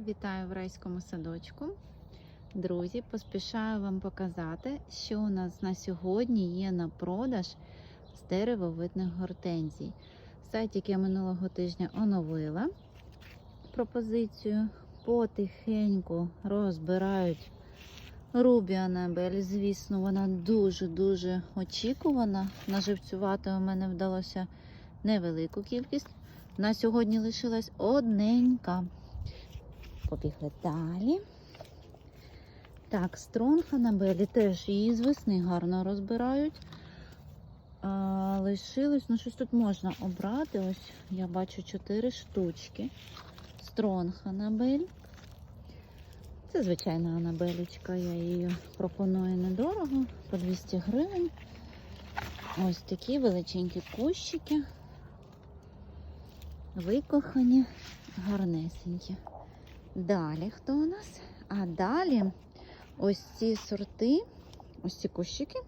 Вітаю в райському садочку. Друзі, поспішаю вам показати, що у нас на сьогодні є на продаж з деревовидних гортензій. Сайт, який я минулого тижня оновила пропозицію. Потихеньку розбирають Рубі Анабель. Звісно, вона дуже-дуже очікувана. Наживцювати у мене вдалося невелику кількість. На сьогодні лишилась одненька. Побігли далі. Так, Стронг Анабелі теж її з весни гарно розбирають. А, лишилось, ну щось тут можна обрати. Ось я бачу 4 штучки. Стронг Анабель. Це звичайна Анабелічка, я її пропоную недорого, по 200 гривень. Ось такі величенькі кущики. Викохані, гарнесенькі. Далі хто у нас? А далі ось ці сорти, ось ці кущики.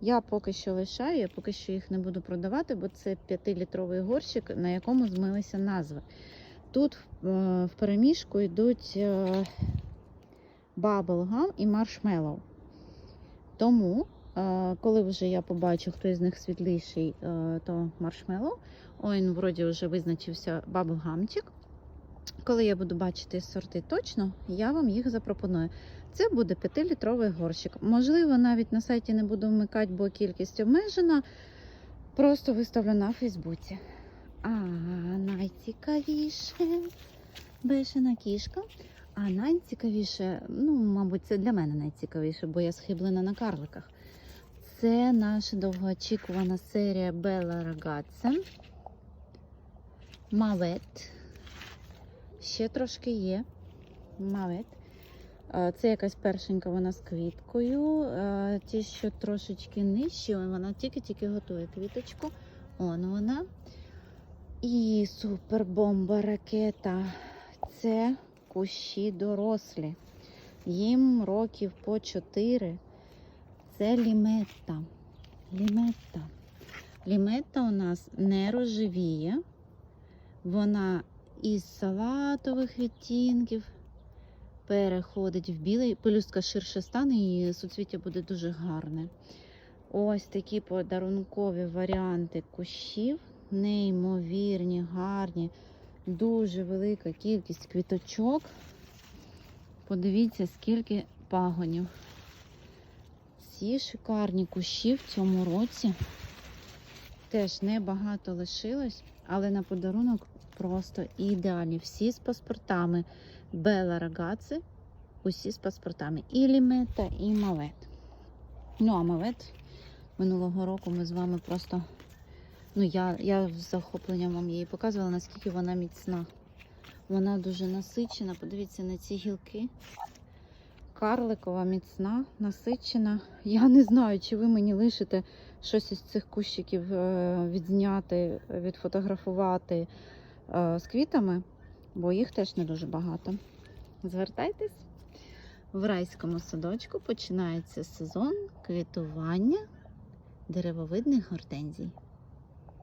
Я поки що лишаю, я поки що їх не буду продавати, бо це 5-літровий горщик, на якому змилися назви. Тут е, в переміжку йдуть е, Bubblegum і Marshmallow. Тому, е, коли вже я побачу, хто із них світліший, е, то Marshmallow. Ой, він вроді вже визначився Bubblegumчик. Коли я буду бачити сорти точно, я вам їх запропоную. Це буде 5-літровий горщик. Можливо, навіть на сайті не буду вмикати, бо кількість обмежена. Просто виставлю на Фейсбуці. А найцікавіше бешена кішка. А найцікавіше, ну, мабуть, це для мене найцікавіше, бо я схиблена на карликах. Це наша довгоочікувана серія Bella Ragazza. Мавет. Ще трошки є. Мавет. Е, Це якась першенька, вона з квіткою. Ті, що трошечки нижчі, вона тільки-тільки готує квіточку. Он вона. І супербомба ракета. Це кущі дорослі. Їм років по 4. Це ліметта. Ліметта. Ліметта у нас не рожевіє. Вона із салатових відтінків переходить в білий. Пелюстка ширше стане і суцвіття буде дуже гарне. Ось такі подарункові варіанти кущів. Неймовірні, гарні, дуже велика кількість квіточок. Подивіться, скільки пагонів. Ці шикарні кущі в цьому році теж небагато лишилось, але на подарунок просто ідеальні. Всі з паспортами Бела Рагаци, усі з паспортами. І Лімета, і Мавет. Ну, а Мавет минулого року ми з вами просто. Ну, я, я з захопленням вам її показувала, наскільки вона міцна. Вона дуже насичена. Подивіться на ці гілки. Карликова, міцна, насичена. Я не знаю, чи ви мені лишите щось із цих кущиків е, відзняти, відфотографувати з квітами, бо їх теж не дуже багато. Звертайтесь. В райському садочку починається сезон квітування деревовидних гортензій.